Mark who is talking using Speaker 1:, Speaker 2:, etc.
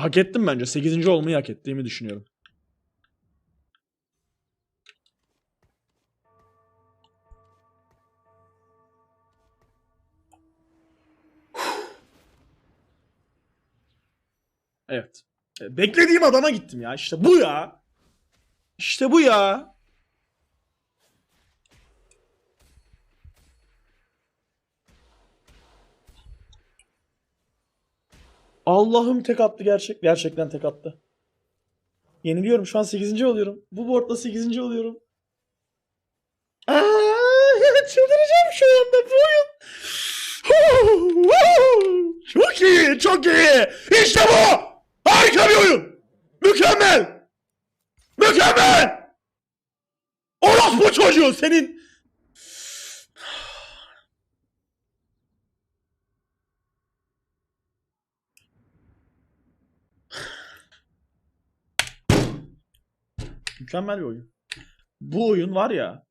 Speaker 1: Hak ettim bence. 8. olmayı hak ettiğimi düşünüyorum. Evet. Beklediğim adama gittim ya. İşte bu ya. İşte bu ya. Allah'ım tek attı gerçek. Gerçekten tek attı. Yeniliyorum. Şu an 8. oluyorum. Bu boardla 8. oluyorum. Aa, çıldıracağım şu anda bu oyun. Çok iyi, çok iyi. İşte bu. Harika bir oyun. Mükemmel. Mükemmel. Orospu çocuğu senin. Mükemmel bir oyun. Bu oyun var ya.